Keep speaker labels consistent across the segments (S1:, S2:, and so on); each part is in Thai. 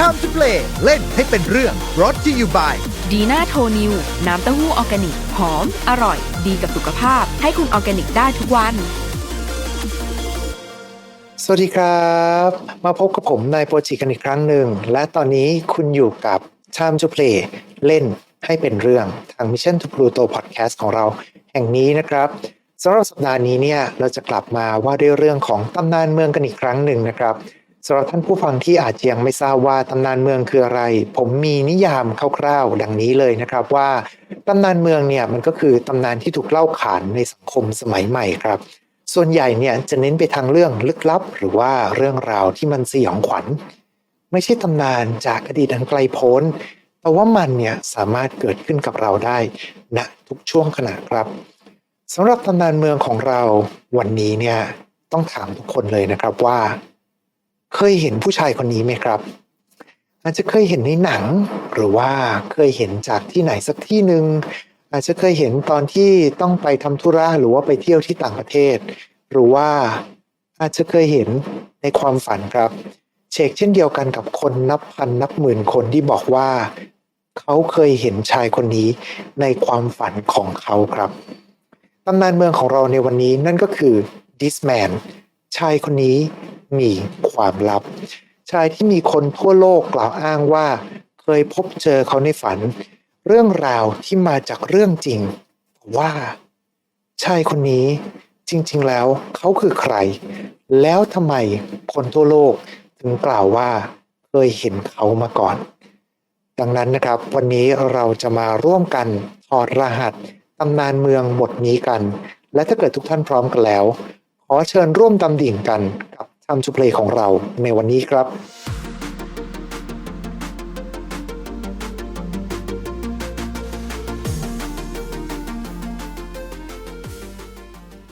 S1: Time to play เล่นให้เป็นเรื่อง brought to you by
S2: ดีน่าโทนิว น้ำเต้าหู้ออร์แกนิก หอม อร่อย ดีกับสุขภาพ ให้คุณออร์แกนิกได้ทุกวัน
S3: สวัสดีครับ มาพบกับผมนายโปรจิกันอีกครั้งหนึ่ง และตอนนี้คุณอยู่กับ Time to Play เล่นให้เป็นเรื่องทาง Mission to Pluto Podcast ของเราแห่งนี้นะครับสำหรับสัปดาห์นี้เนี่ยเราจะกลับมาว่าด้วยเรื่องของตำนานเมืองกันอีกครั้งหนึ่งนะครับ สำหรับท่านผู้ฟังที่อาจจะยังไม่ทราบว่าตำนานเมืองคืออะไร ผมมีนิยามคร่าวๆ ดังนี้เลยนะครับว่าตำนานเมืองเนี่ยมันก็คือตำนานที่ถูกเล่าขานในสังคมสมัยใหม่ครับ ส่วนใหญ่เนี่ยจะเน้นไปทางเรื่องลึกลับ หรือว่าเรื่องราวที่มันสยองขวัญ ไม่ใช่ตำนานจากอดีตอันไกลโพ้นแต่ว่ามันเนี่ยสามารถเกิดขึ้นกับเราได้ณทุกช่วงขณะครับสำหรับตำนานเมืองของเราวันนี้เนี่ยต้องถามทุกคนเลยนะครับว่า เคยเห็นผู้ชายคนนี้ไหมครับ อาจจะเคยเห็นในหนัง หรือว่าเคยเห็นจากที่ไหนสักที่หนึ่งอาจจะเคยเห็นตอนที่ต้องไปทำธุระหรือว่าไปเที่ยวที่ต่างประเทศ หรือว่าอาจจะเคยเห็นในความฝันครับ เชกเช่นเดียวกันกับคนนับพันนับหมื่นคนที่บอกว่า เขาเคยเห็นชายคนนี้ในความฝันของเขาครับตำนานเมืองของเราในวันนี้นั่นก็คือ this man ชายคนนี้ มีความลับ ชายที่มีคนทั่วโลกกล่าวอ้างว่า เคยพบเจอเขาในฝัน เรื่องราวที่มาจากเรื่องจริง ว่า ชายคนนี้จริง ๆ แล้วเขาคือใคร แล้วทำไมคนทั่วโลกถึงกล่าวว่า เคยเห็นเขามาก่อน ดังนั้นนะครับ วันนี้เราจะมาร่วมกันถอดรหัสตำนานเมืองบทนี้กัน และถ้าเกิดทุกท่านพร้อมกันแล้ว ขอเชิญร่วมดำดิ่งกันกับ ทำจูเพลของเราในวันนี้ครับ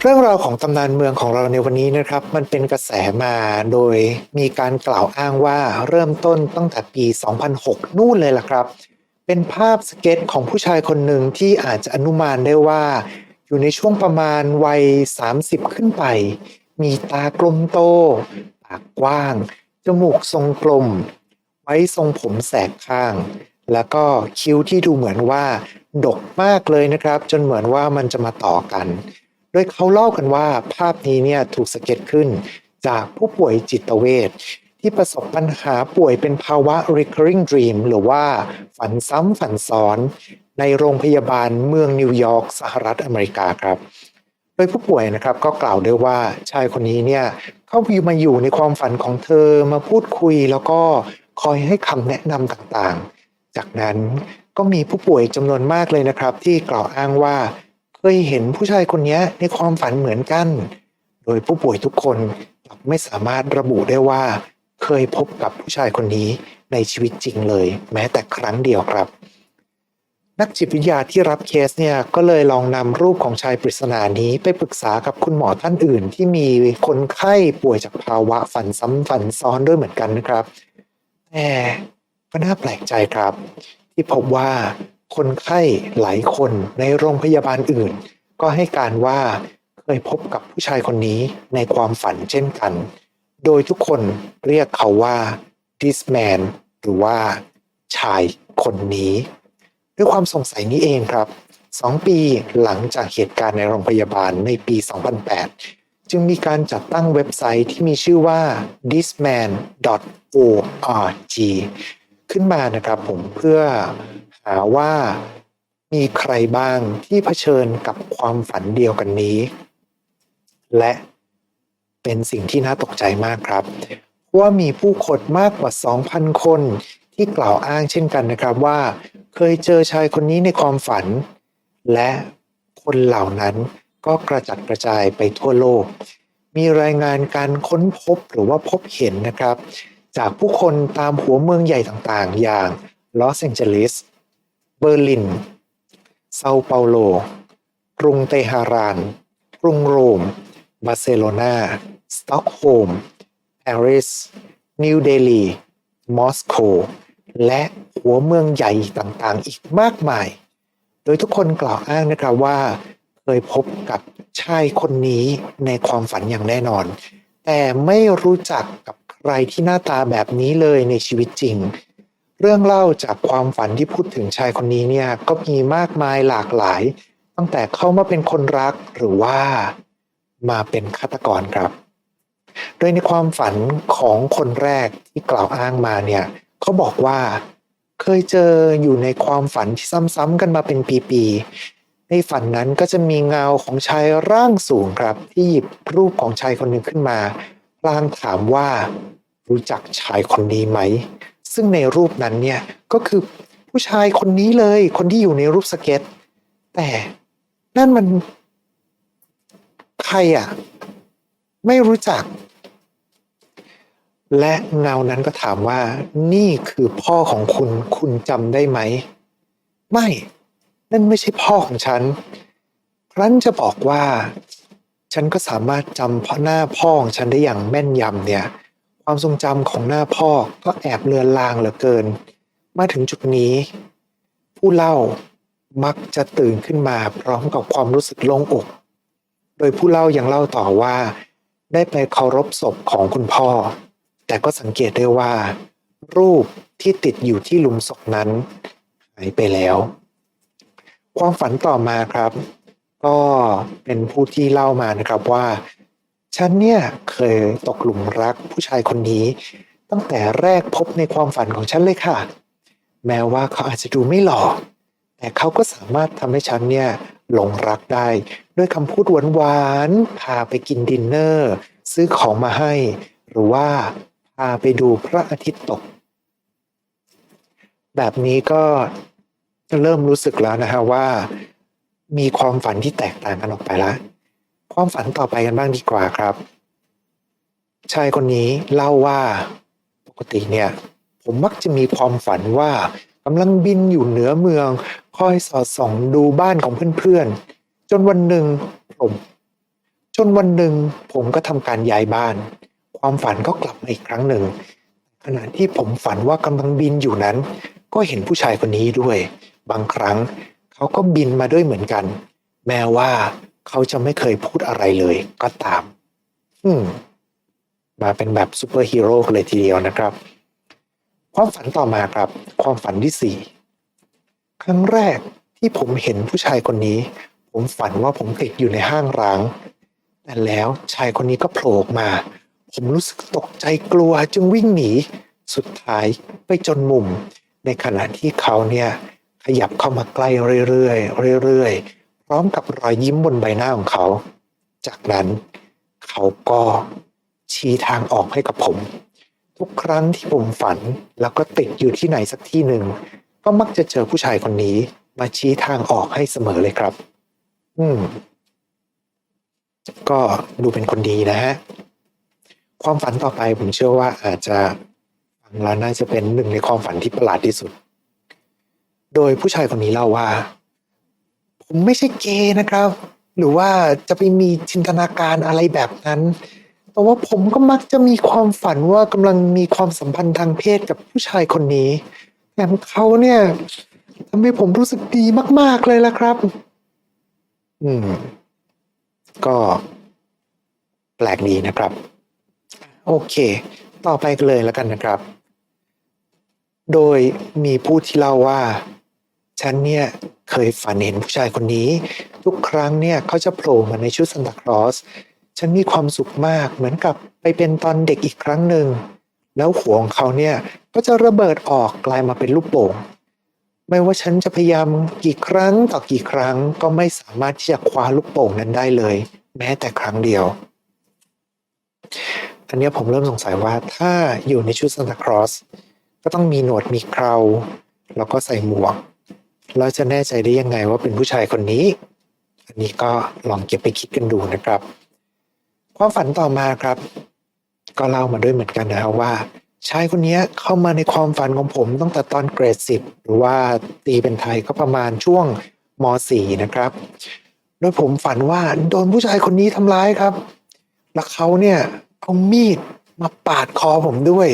S3: เรื่องราวของตำนานเมืองของเราในวันนี้นะครับ มันเป็นกระแสมาโดยมีการกล่าวอ้างว่าเริ่มต้นตั้งแต่ปี 2006 นู่นเลยล่ะครับ เป็นภาพสเก็ตของผู้ชายคนหนึ่งที่อาจจะอนุมานได้ว่า อยู่ในช่วงประมาณวัย 30 ขึ้นไป มีตากลมโต ปากกว้าง จมูกทรงกลม ไว้ทรงผมแสกข้าง แล้วก็คิ้วที่ดูเหมือนว่า ดกมากเลยนะครับ จนเหมือนว่ามันจะมาต่อกัน โดยเขาเล่ากันว่าภาพนี้เนี่ยถูกสเก็ตขึ้นจากผู้ป่วยจิตเวชที่ประสบปัญหาป่วยเป็นภาวะ recurring dream หรือว่าฝันซ้ำฝันซ้อน ในโรงพยาบาลเมืองนิวยอร์กสหรัฐอเมริกาครับ โดยผู้ป่วยนะครับก็กล่าวด้วยว่าชายคนนี้เนี่ยเข้ามาอยู่ในความฝันของเธอมาพูดคุยแล้วก็คอยให้คำแนะนำต่างๆ จากนั้นก็มีผู้ป่วยจำนวนมากเลยนะครับ ที่กล่าวอ้างว่า เคยเห็นผู้ชายคนนี้ในความฝันเหมือนกัน โดยผู้ป่วยทุกคนไม่สามารถระบุได้ว่า เคยพบกับผู้ชายคนนี้ในชีวิตจริงเลย แม้แต่ครั้งเดียวครับ นักจิตวิทยาที่รับเคสเนี่ยก็เลยลองนำรูปของชายปริศนานี้ไปปรึกษากับคุณหมอท่านอื่น ที่มีคนไข้ป่วยจากภาวะฝันซ้ำฝันซ้อนด้วยเหมือนกันนะครับแต่ก็น่าแปลกใจครับ ที่พบว่าคนไข้หลายคนในโรงพยาบาลอื่น ก็ให้การว่าเคยพบกับผู้ชายคนนี้ในความฝันเช่นกัน โดยทุกคนเรียกเขาว่า this man หรือว่าชายคนนี้ ด้วยความสงสัยนี้เองครับสองปีหลังจากเหตุการณ์ในโรงพยาบาลในปี 2008 จึงมีการจัดตั้งเว็บไซต์ที่มีชื่อว่า thisman.org ขึ้นมานะครับผมเพื่อหาว่ามีใครบ้างที่เผชิญกับความฝันเดียวกันนี้ และเป็นสิ่งที่น่าตกใจมากครับ ว่ามีผู้คนมากกว่า 2,000 คนที่กล่าวอ้างเช่นกันนะครับว่า เคยเจอชายคนนี้ในความฝัน และคนเหล่านั้นก็กระจัดกระจายไปทั่วโลก มีรายงานการค้นพบหรือว่าพบเห็นนะครับ จากผู้คนตามหัวเมืองใหญ่ต่างๆ อย่างลอสแองเจลิส เบอร์ลิน เซาเปาโล กรุงเตหะราน กรุงโรม บาร์เซโลนาสต็อกโฮล์มปารีสนิวเดลี มอสโก และหัวเมืองใหญ่ต่างๆ อีกมากมาย โดยทุกคนกล่าวอ้างนะครับว่า เคยพบกับชายคนนี้ในความฝันอย่างแน่นอน แต่ไม่รู้จักกับใครที่หน้าตาแบบนี้เลยในชีวิตจริง เรื่องเล่าจากความฝันที่พูดถึงชายคนนี้เนี่ยก็มีมากมายหลากหลาย ตั้งแต่เข้ามาเป็นคนรักหรือว่ามาเป็นฆาตกรครับ โดยในความฝันของคนแรกที่กล่าวอ้างมาเนี่ยเขาบอกว่าเคยเจออยู่ในความฝันที่ซ้ำๆกันมาเป็นปีๆ ในฝันนั้นก็จะมีเงาของชายร่างสูงครับ ที่หยิบรูปของชายคนหนึ่งขึ้นมาพลางถามว่ารู้จักชายคนนี้ไหม ซึ่งในรูปนั้นเนี่ยก็คือผู้ชายคนนี้เลย คนที่อยู่ในรูปสเก็ต แต่นั่นมันใครอะ ไม่รู้จัก และเงานั้นก็ถามว่า นี่คือพ่อของคุณ คุณจำได้ไหม ไม่ นั่นไม่ใช่พ่อของฉันครั้นจะบอกว่า ฉันก็สามารถจำเพราะหน้าพ่อของฉันได้อย่างแม่นยำเนี่ย ความทรงจำของหน้าพ่อก็แอบเลือนลางเหลือเกิน มาถึงจุดนี้ ผู้เล่ามักจะตื่นขึ้นมาพร้อมกับความรู้สึกโล่งอก โดยผู้เล่ายังเล่าต่อว่า ได้ไปเคารพศพของคุณพ่อ แต่ก็สังเกตได้ว่า รูปที่ติดอยู่ที่หลุมศพนั้นหายไปแล้ว ความฝันต่อมาครับ ก็เป็นผู้ที่เล่ามานะครับว่า ฉันเนี่ยเคยตกหลุมรักผู้ชายคนนี้ ตั้งแต่แรกพบในความฝันของฉันเลยค่ะ แม้ว่าเขาอาจจะดูไม่หล่อแต่เขาก็สามารถทำให้ฉันเนี่ยหลงรักได้ ด้วยคำพูดหวานๆพาไปกินดินเนอร์ ซื้อของมาให้ หรือว่า พาไปดูพระอาทิตย์ตก แบบนี้ก็เริ่มรู้สึกแล้วนะฮะว่า มีความฝันที่แตกต่างกันออกไปแล้วความฝันต่อไปกันบ้างดีกว่าครับ ชายคนนี้เล่าว่าปกติเนี่ย ผมมักจะมีความฝันว่ากำลังบินอยู่เหนือเมือง คอยสอดส่องดูบ้านของเพื่อนๆ จนวันหนึ่งผม จนวันหนึ่งผมก็ทำการย้ายบ้าน ความฝันก็กลับมาอีกครั้งหนึ่ง ขณะที่ผมฝันว่ากำลังบินอยู่นั้น ก็เห็นผู้ชายคนนี้ด้วย บางครั้งเขาก็บินมาด้วยเหมือนกัน แม้ว่าเขาจะไม่เคยพูดอะไรเลยก็ตาม อืม มาเป็นแบบซูเปอร์ฮีโร่เลยทีเดียวนะครับ ความฝันต่อมาครับ ความฝันที่สี่ครั้งแรกที่ผมเห็นผู้ชายคนนี้ ผมฝันว่าผมติดอยู่ในห้างร้าง แต่แล้วชายคนนี้ก็โผล่มา ผมรู้สึกตกใจกลัวจึงวิ่งหนีสุดท้ายไปจนมุม ในขณะที่เขาเนี่ยขยับเข้ามาใกล้เรื่อยๆเรื่อยๆ พร้อมกับรอยยิ้มบนใบหน้าของเขา จากนั้นเขาก็ชี้ทางออกให้กับผม ทุกครั้งที่ผมฝันแล้วก็ติดอยู่ที่ไหนสักที่หนึ่ง ก็มักจะเจอผู้ชายคนนี้มาชี้ทางออกให้เสมอเลยครับ อืม ก็ดูเป็นคนดีนะฮะ ความฝันต่อไปผมเชื่อว่าอาจจะฟังแล้วน่าจะเป็นหนึ่งในความฝันที่ประหลาดที่สุด โดยผู้ชายคนนี้เล่าว่า ผมไม่ใช่เกย์นะครับ หรือว่าจะไปมีจินตนาการอะไรแบบนั้น แต่ว่าผมก็มักจะมีความฝันว่ากำลังมีความสัมพันธ์ทางเพศกับผู้ชายคนนี้แถมเขาเนี่ยทำให้ผมรู้สึกดีมาก ๆเลยละครับ อืม ก็แปลกดีนะครับ โอเค ต่อไปกันเลยแล้วกันนะครับ โดยมีผู้ที่เล่าว่า ฉันเนี่ยเคยฝันเห็นผู้ชายคนนี้ ทุกครั้งเนี่ยเขาจะโผล่มาในชุดซันตาคลอสฉันมีความสุขมากเหมือนกับไปเป็นตอนเด็กอีกครั้งหนึ่ง แล้วหัวของเขาเนี่ยก็จะระเบิดออกกลายมาเป็นลูกโป่งไม่ว่าฉันจะพยายามกี่ครั้งต่อกี่ครั้งก็ไม่สามารถที่จะคว้าลูกโป่งนั้นได้เลย แม้แต่ครั้งเดียว อันนี้ผมเริ่มสงสัยว่าถ้าอยู่ในชุดซานตาคลอสก็ต้องมีหนวดมีเคราแล้วก็ใส่หมวกแล้วจะแน่ใจได้ยังไงว่าเป็นผู้ชายคนนี้ อันนี้ก็ลองเก็บไปคิดกันดูนะครับ ความฝันต่อมาครับ ก็เล่ามาด้วยเหมือนกันนะครับว่า ชายคนนี้เข้ามาในความฝันของผมตั้งแต่ตอนเกรดสิบหรือว่าตีเป็นไทยก็ประมาณช่วงม .4 นะครับ โดยผมฝันว่าโดนผู้ชายคนนี้ทำร้ายครับ แล้วเขาเนี่ย เอามีดมาปาดคอผมด้วย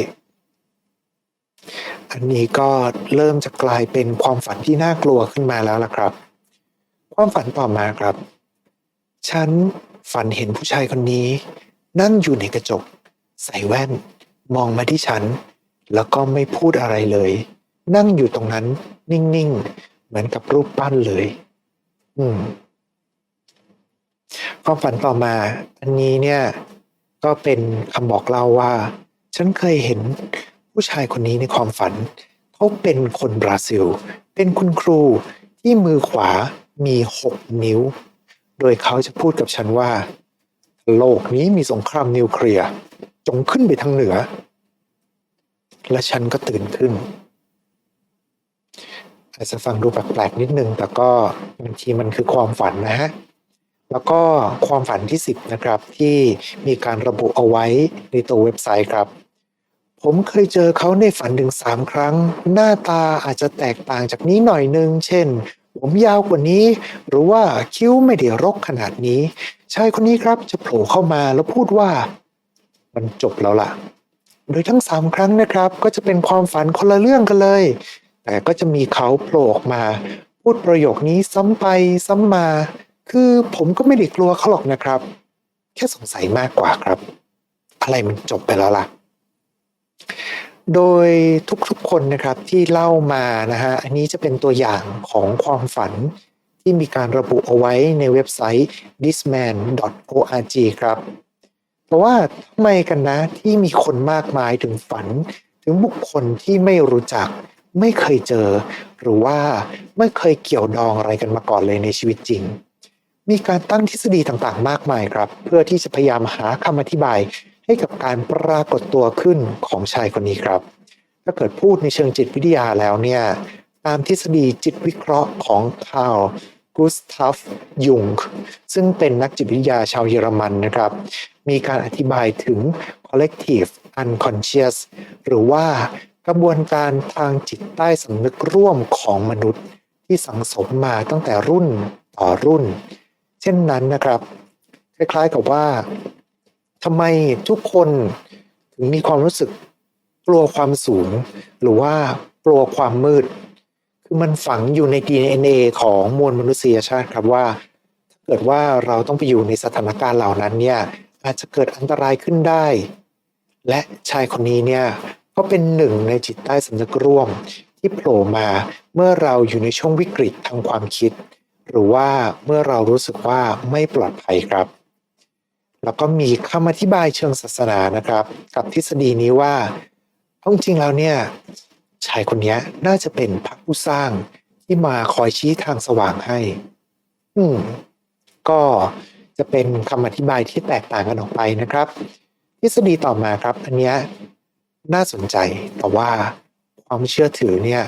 S3: อันนี้ก็เริ่มจะกลายเป็นความฝันที่น่ากลัวขึ้นมาแล้วล่ะครับ ความฝันต่อมาครับ ฉันฝันเห็นผู้ชายคนนี้ นั่งอยู่ในกระจก ใส่แว่น มองมาที่ฉัน แล้วก็ไม่พูดอะไรเลย นั่งอยู่ตรงนั้น นิ่งๆ เหมือนกับรูปปั้นเลย อืมความฝันต่อมา อันนี้เนี่ย ก็เป็นคำบอกเล่าว่า ฉันเคยเห็นผู้ชายคนนี้ในความฝัน เขาเป็นคนบราซิล เป็นคุณครูที่มือขวามีหกนิ้ว โดยเขาจะพูดกับฉันว่า โลกนี้มีสงครามนิวเคลียร์จงขึ้นไปทางเหนือ และฉันก็ตื่นขึ้นอาจจะฟังดูแปลกๆนิดนึง แต่ก็บางทีมันคือความฝันนะฮะ แล้วก็ความฝันที่ 10 นะครับ ที่มีการระบุเอาไว้ในตัวเว็บไซต์ครับ ผมเคยเจอเขาในฝันถึงสามครั้ง หน้าตาอาจจะแตกต่างจากนี้หน่อยนึง เช่น ผมยาวกว่านี้ หรือว่าคิ้วไม่ได้รกขนาดนี้ ชายคนนี้ครับจะโผล่เข้ามาแล้วพูดว่า มันจบแล้วล่ะ โดยทั้งสามครั้งนะครับ ก็จะเป็นความฝันคนละเรื่องกันเลย แต่ก็จะมีเขาโผล่ออกมา พูดประโยคนี้ซ้ำไปซ้ำมา คือผมก็ไม่ได้กลัวเขาหรอกนะครับ แค่สงสัยมากกว่าครับ อะไรมันจบไปแล้วล่ะ โดยทุกๆคนนะครับที่เล่ามานะฮะอันนี้จะเป็นตัวอย่างของความฝันที่มีการระบุเอาไว้ในเว็บไซต์ thisman.org ครับเพราะว่าทำไมกันนะที่มีคนมากมายถึงฝัน ถึงบุคคลที่ไม่รู้จัก ไม่เคยเจอ หรือว่าไม่เคยเกี่ยวดองอะไรกันมาก่อนเลยในชีวิตจริง มีการตั้งทฤษฎีต่างๆ มากมายครับ เพื่อที่จะพยายามหาคำอธิบาย ให้กับการปรากฏตัวขึ้นของชายคนนี้ครับ ถ้าเกิดพูดในเชิงจิตวิทยาแล้วเนี่ยตามทฤษฎีจิตวิเคราะห์ของคาร์กุสตัฟยุงซึ่งเป็นนักจิตวิทยาชาวเยอรมันนะครับ มีการอธิบายถึง collective unconscious หรือว่ากระบวนการทางจิตใต้สำนึกร่วมของมนุษย์ ที่สังสมมาตั้งแต่รุ่นต่อรุ่น เช่นนั้นนะครับคล้ายๆกับว่าทำไมทุกคนถึงมีความรู้สึกกลัวความสูง หรือว่ากลัวความมืด คือมันฝังอยู่ใน DNA ของมวลมนุษยชาติครับว่า ถ้าเกิดว่าเราต้องไปอยู่ในสถานการณ์เหล่านั้นเนี่ยอาจจะเกิดอันตรายขึ้นได้ และชายคนนี้เนี่ยก็เป็นหนึ่งในจิตใต้สำนึกร่วมที่โผล่มาเมื่อเราอยู่ในช่วงวิกฤตทางความคิด หรือว่าเมื่อเรารู้สึกว่าไม่ปลอดภัยครับ แล้วก็มีคำอธิบายเชิงศาสนานะครับ กับทฤษฎีนี้ว่าเอาจริงๆแล้วเนี่ยชายคนนี้น่าจะเป็นพระผู้สร้างที่มาคอยชี้ทางสว่างให้ อืม ก็จะเป็นคำอธิบายที่แตกต่างกันออกไปนะครับ ทฤษฎีต่อมาครับ อันนี้น่าสนใจแต่ว่าความเชื่อถือเนี่ย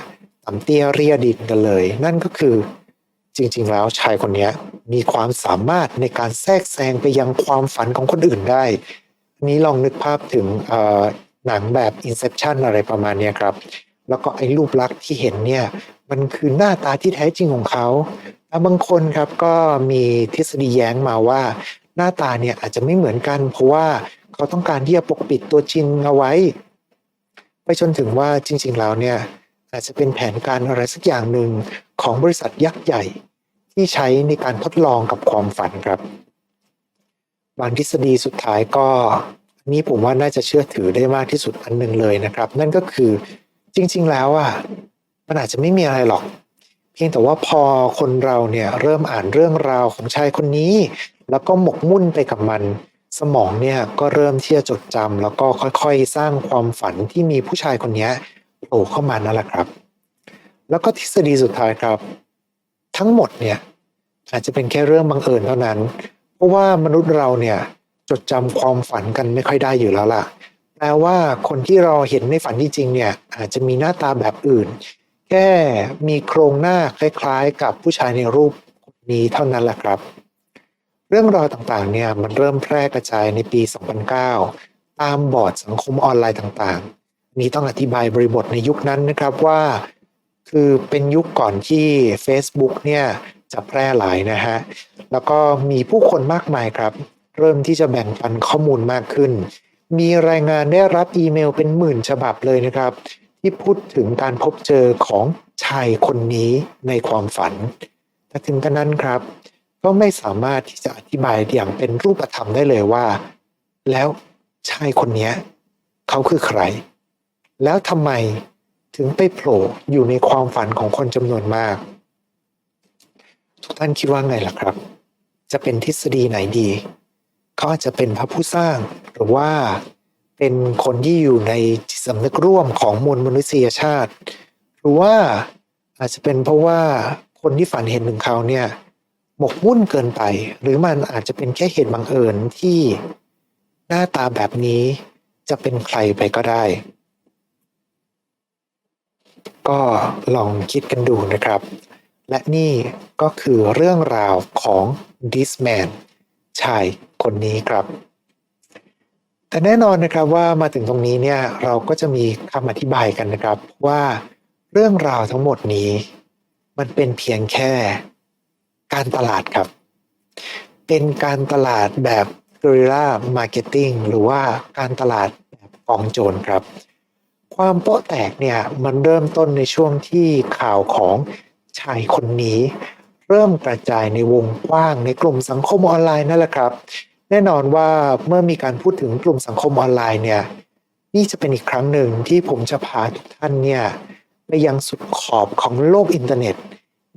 S3: ต่ำเตี้ยเรียดินกันเลย นั่นก็คือ จริง ๆ แล้วชายคนนี้มีความสามารถในการแทรกแซงไปยังความฝันของคนอื่นได้ นี้ลองนึกภาพถึงหนังแบบ Inception อะไรประมาณนี้ครับ แล้วก็ไอ้รูปลักษณ์ที่เห็นเนี่ย มันคือหน้าตาที่แท้จริงของเขาแล้วบางคนครับก็มีทฤษฎีแย้งมาว่า หน้าตาเนี่ยอาจจะไม่เหมือนกัน เพราะว่าเขาต้องการที่จะปกปิดตัวจริงเอาไว้ ไปจนถึงว่าจริง ๆ แล้วเนี่ยอาจจะเป็นแผนการอะไรสักอย่างหนึ่ง ของบริษัทยักษ์ใหญ่ที่ใช้ในการทดลองกับความฝันครับ บางทฤษฎีสุดท้ายก็นนี้ผมว่าน่าจะเชื่อถือได้มากที่สุดอันหนึ่งเลยนะครับ นั่นก็คือจริง ๆ แล้วอะมันอาจจะไม่มีอะไรหรอก เพียงแต่ว่าพอคนเราเนี่ยเริ่มอ่านเรื่องราวของชายคนนี้ แล้วก็หมกมุ่นไปกับมัน สมองเนี่ยก็เริ่มที่จะจดจำแล้วก็ค่อยๆ สร้างความฝันที่มีผู้ชายคนนี้โผล่เข้ามานั่นแหละครับ แล้วก็ทฤษฎีสุดท้ายครับ ทั้งหมดเนี่ยอาจจะเป็นแค่เรื่องบังเอิญเท่านั้น เพราะว่ามนุษย์เราเนี่ยจดจำความฝันกันไม่ค่อยได้อยู่แล้วล่ะแปลว่าคนที่เราเห็นในฝันที่จริงเนี่ยอาจจะมีหน้าตาแบบอื่น แค่มีโครงหน้าคล้ายๆ กับผู้ชายในรูปนี้เท่านั้นแหละครับ เรื่องราวต่างๆเนี่ยมันเริ่มแพร่กระจายในปี 2009 ตามบอร์ดสังคมออนไลน์ต่างๆ นี้ต้องอธิบายบริบทในยุคนั้นนะครับว่า คือเป็นยุคก่อนที่ Facebook เนี่ยจะแพร่หลายนะฮะ แล้วก็มีผู้คนมากมายครับ เริ่มที่จะแบ่งปันข้อมูลมากขึ้น มีรายงานได้รับอีเมลเป็นหมื่นฉบับเลยนะครับ ที่พูดถึงการพบเจอของชายคนนี้ในความฝัน แต่ถึงกระนั้นครับ ก็ไม่สามารถที่จะอธิบายอย่างเป็นรูปธรรมได้เลยว่า แล้วชายคนนี้เขาคือใคร แล้วทำไม ถึงไปโผล่อยู่ในความฝันของคนจำนวนมาก ทุกท่านคิดว่าไงล่ะครับ จะเป็นทฤษฎีไหนดีเขาอาจจะเป็นพระผู้สร้างหรือว่าเป็นคนที่อยู่ในจิตสำนึกร่วมของมวลมนุษยชาติ หรือว่าอาจจะเป็นเพราะว่าคนที่ฝันเห็นถึงเขาเนี่ยหมกมุ่นเกินไป หรือมันอาจจะเป็นแค่เหตุบังเอิญที่หน้าตาแบบนี้จะเป็นใครไปก็ได้ ก็ลองคิดกันดูนะครับ และนี่ก็คือเรื่องราวของ this man ชายคนนี้ครับ แต่แน่นอนนะครับว่ามาถึงตรงนี้เนี่ยเราก็จะมีคำอธิบายกันนะครับว่าเรื่องราวทั้งหมดนี้ มันเป็นเพียงแค่การตลาดครับ เป็นการตลาดแบบ guerrilla marketing หรือว่าการตลาดแบบกองโจรครับ ความโป๊ะแตกเนี่ยมันเริ่มต้นในช่วงที่ข่าวของชายคนนี้ เริ่มกระจายในวงกว้างในกลุ่มสังคมออนไลน์นั่นแหละครับ แน่นอนว่าเมื่อมีการพูดถึงกลุ่มสังคมออนไลน์เนี่ยนี่จะเป็นอีกครั้งหนึ่งที่ผมจะพาทุกท่านเนี่ยไปยังสุดขอบของโลกอินเทอร์เน็ต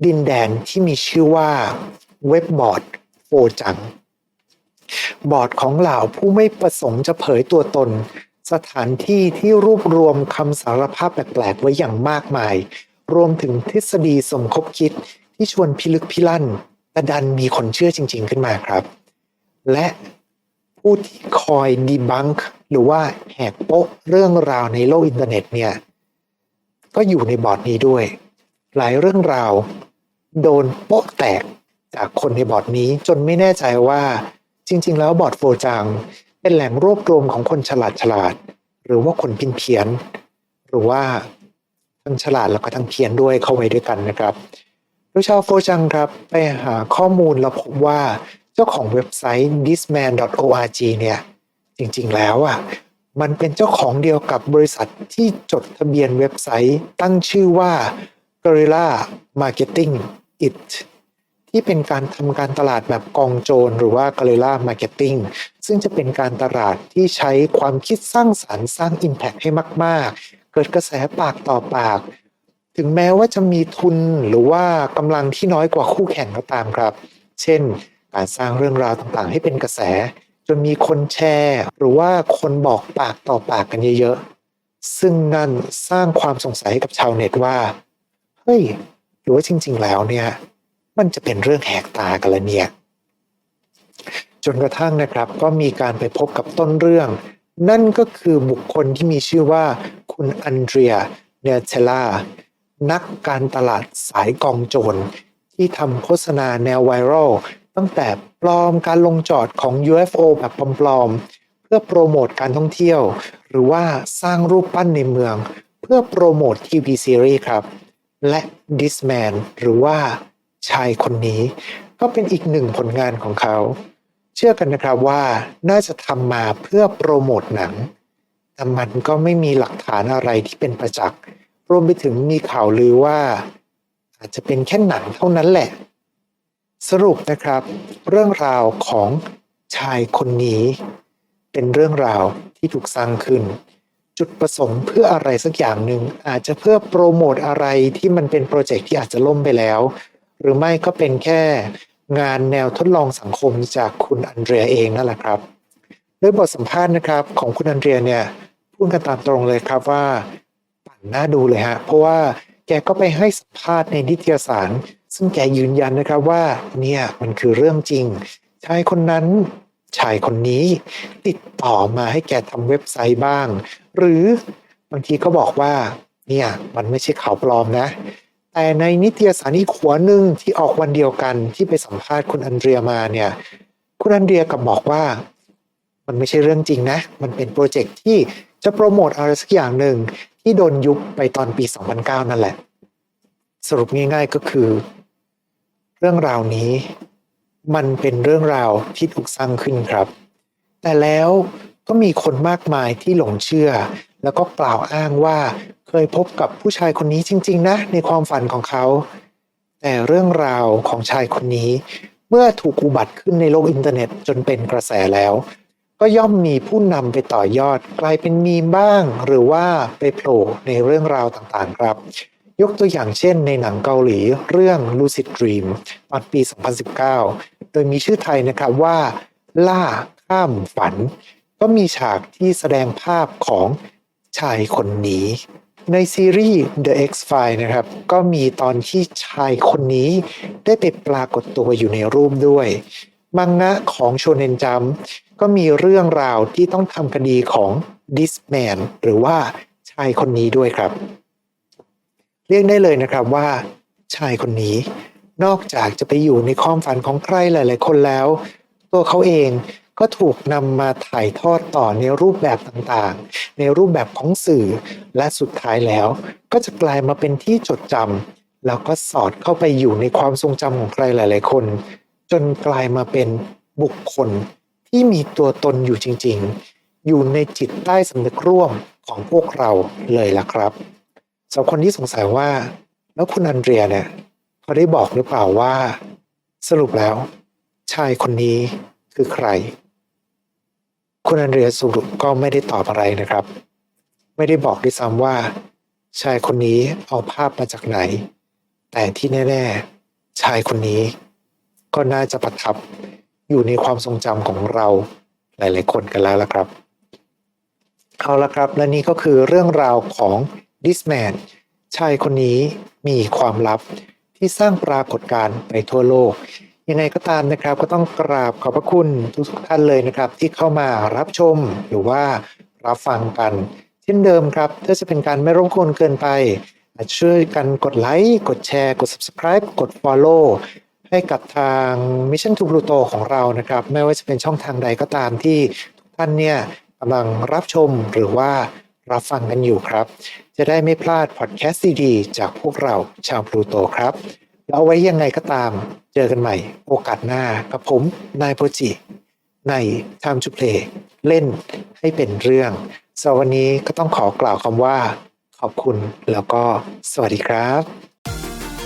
S3: ดินแดนที่มีชื่อว่าเว็บบอร์ดโฟจัง บอร์ดของเหล่าผู้ไม่ประสงค์จะเผยตัวตน สถานที่ที่รวบรวมคำสารภาพแปลกๆ ไว้อย่างมากมาย รวมถึงทฤษฎีสมคบคิดที่ชวนพิลึกพิลั่น แต่ดันมีคนเชื่อจริง ๆ ขึ้นมาครับ และผู้ที่คอยดีบังหรือว่าแหกโป๊ะเรื่องราวในโลกอินเทอร์เน็ตเนี่ย ก็อยู่ในบอร์ดนี้ด้วย หลายเรื่องราว โดนโป๊ะแตกจากคนในบอร์ดนี้จนไม่แน่ใจว่าจริง ๆ แล้วบอร์ดโฟจัง เป็นแหล่งรวบรวมของคนฉลาดฉลาด หรือว่าคนพินเพี้ยน หรือว่าทั้งฉลาดแล้วก็ทั้งเพี้ยนด้วยเข้าไว้ด้วยกันนะครับโดยชาวโฟจังครับ ไปหาข้อมูลแล้วพบว่าเจ้าของเว็บไซต์ thisman.org เนี่ย จริงๆแล้วอะมันเป็นเจ้าของเดียวกับบริษัทที่จดทะเบียนเว็บไซต์ตั้งชื่อว่า Guerrilla Marketing It ที่เป็นการทำการตลาดแบบกองโจรหรือว่า Guerrilla Marketing ซึ่งจะเป็นการตลาดที่ใช้ความคิดสร้างสารรค์สร้าง Impact ให้มาก ๆ เกิดกระแสปากต่อปาก ถึงแม้ว่าจะมีทุนหรือว่ากำลังที่น้อยกว่าคู่แข่งก็ตามครับ เช่น การสร้างเรื่องราวต่างๆ ให้เป็นกระแส จนมีคนแชร์ หรือว่าคนบอกปากต่อปากกันเยอะๆ ซึ่งนั่นสร้างความสงสัยให้กับชาวเน็ตว่า เฮ้ย หรือว่าจริง ๆ แล้วเนี่ย มันจะเป็นเรื่องแหกตากันละเนี่ย จนกระทั่งนะครับก็มีการไปพบกับต้นเรื่อง นั่นก็คือบุคคลที่มีชื่อว่าคุณอันเดรียเนเทล่านักการตลาดสายกองโจร ที่ทำโฆษณาแนวไวรัลตั้งแต่ปลอมการลงจอดของ UFO แบบปลอมๆ เพื่อโปรโมทการท่องเที่ยว หรือว่าสร้างรูปปั้นในเมือง เพื่อโปรโมททีวีซีรีส์ครับ และ This Man หรือว่าชายคนนี้ ก็เป็นอีกหนึ่งผลงานของเขา เชื่อกันนะครับว่าน่าจะทำมาเพื่อโปรโมทหนัง แต่มันก็ไม่มีหลักฐานอะไรที่เป็นประจักษ์ รวมไปถึงมีข่าวลือว่า อาจจะเป็นแค่หนังเท่านั้นแหละ สรุปนะครับ เรื่องราวของชายคนนี้ เป็นเรื่องราวที่ถูกสร้างขึ้น จุดประสงค์เพื่ออะไรสักอย่างหนึ่งอาจจะเพื่อโปรโมทอะไรที่มันเป็นโปรเจกต์ที่อาจจะล่มไปแล้ว หรือไม่ก็เป็นแค่ งานแนวทดลองสังคมจากคุณอันเดรียเองนั่นแหละครับโดยบทสัมภาษณ์นะครับของคุณอันเดรียเนี่ยพูดกันตามตรงเลยครับว่าปั่นหน้าดูเลยฮะเพราะว่าแกก็ไปให้สัมภาษณ์ในนิตยสาร ซึ่งแกยืนยันนะครับว่าเนี่ยมันคือเรื่องจริงชายคนนั้นชายคนนี้ ติดต่อมาให้แกทำเว็บไซต์บ้าง หรือบางทีก็บอกว่าเนี่ยมันไม่ใช่ข่าวปลอมนะ แต่ในนิตยสารอีกหัวหนึ่งที่ออกวันเดียวกันที่ไปสัมภาษณ์คุณอันเดรียมาเนี่ย คุณอันเดรียกับบอกว่า มันไม่ใช่เรื่องจริงนะ มันเป็นโปรเจกต์ที่จะโปรโมทอะไรสักอย่างหนึ่งที่โดนยุบไปตอนปี 2009 นั่นแหละ สรุปง่ายๆก็คือ เรื่องราวนี้ มันเป็นเรื่องราวที่ถูกสร้างขึ้นครับ แต่แล้วก็มีคนมากมายที่หลงเชื่อ แล้วก็กล่าวอ้างว่า ยพบกับผู้ชายคนนี้จริง ๆ นะ ในความฝันของเขา แต่เรื่องราวของชายคนนี้ เมื่อถูกอุบัติขึ้นในโลกอินเทอร์เน็ตจนเป็นกระแสแล้ว ก็ย่อมมีผู้นำไปต่อยอดกลายเป็นมีมบ้าง หรือว่าไปโผล่ในเรื่องราวต่างๆ ครับ ยกตัวอย่างเช่น ในหนังเกาหลีเรื่อง Lucid Dream ตอนปี 2019 โดยมีชื่อไทยนะครับว่า ล่าข้ามฝัน ก็มีฉากที่แสดงภาพของชายคนนี้ ในซีรีส์ The X-Files นะครับ ก็มีตอนที่ชายคนนี้ได้ไปปรากฏตัวอยู่ในรูปด้วย มังงะของโชเนนจัมก็มีเรื่องราวที่ต้องทำคดีของดิสแมนหรือว่าชายคนนี้ด้วยครับ เรียกได้เลยนะครับว่า ชายคนนี้นอกจากจะไปอยู่ในความฝันของใครหลาย ๆ คนแล้ว ตัวเขาเอง ก็ถูกนำมาถ่ายทอดต่อในรูปแบบต่างๆ ในรูปแบบของสื่อ และสุดท้ายแล้ว ก็จะกลายมาเป็นที่จดจำแล้วก็สอดเข้าไปอยู่ในความทรงจำของใครหลาย ๆ คน จนกลายมาเป็นบุคคลที่มีตัวตนอยู่จริง ๆ อยู่ในจิตใต้สำนึกร่วมของพวกเราเลยล่ะครับสำหรับคนที่สงสัยว่า แล้วคุณอันเดรียเนี่ยเขาได้บอกหรือเปล่าว่า สรุปแล้ว ชายคนนี้คือใคร คุณอันเดรียสรุปก็ไม่ได้ตอบอะไรนะครับ ไม่ได้บอกด้วยซ้ำว่า ชายคนนี้เอาภาพมาจากไหน แต่ที่แน่ ๆ ชายคนนี้ ก็น่าจะประทับอยู่ในความทรงจำของเราหลาย ๆ คนกันแล้วละครับเอาละครับ และนี่ก็คือเรื่องราวของดิสแมนชายคนนี้มีความลับที่สร้างปรากฏการณ์ไปทั่วโลก ยังไงก็ตามนะครับ ก็ต้องกราบขอบพระคุณทุกท่านเลยนะครับ ที่เข้ามารับชมหรือว่ารับฟังกัน เช่นเดิมครับ ถ้าจะเป็นการไม่รบกวนเกินไป ช่วยกันกดไลค์กดแชร์ กด subscribe กด follow ให้กับทาง Mission to Pluto ของเรานะครับ ไม่ว่าจะเป็นช่องทางใดก็ตามที่ทุกท่านเนี่ยกำลังรับชมหรือว่ารับฟังกันอยู่ครับ จะได้ไม่พลาดพอดแคสต์ดีๆจากพวกเราชาวพลูโตครับ เอาไว้ยังไงก็ตาม เจอกันใหม่ โอกาสหน้ากับผม นายโปจิ ใน Time to Play เล่นให้เป็นเรื่องสำหรับวันนี้ก็ต้องขอกล่าวคำว่า ขอบคุณแล้วก็สวัสดีครับ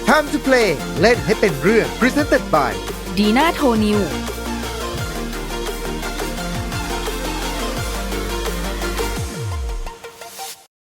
S1: Time to play เล่นให้เป็นเรื่อง Presented by
S2: ดีน่าโทนิว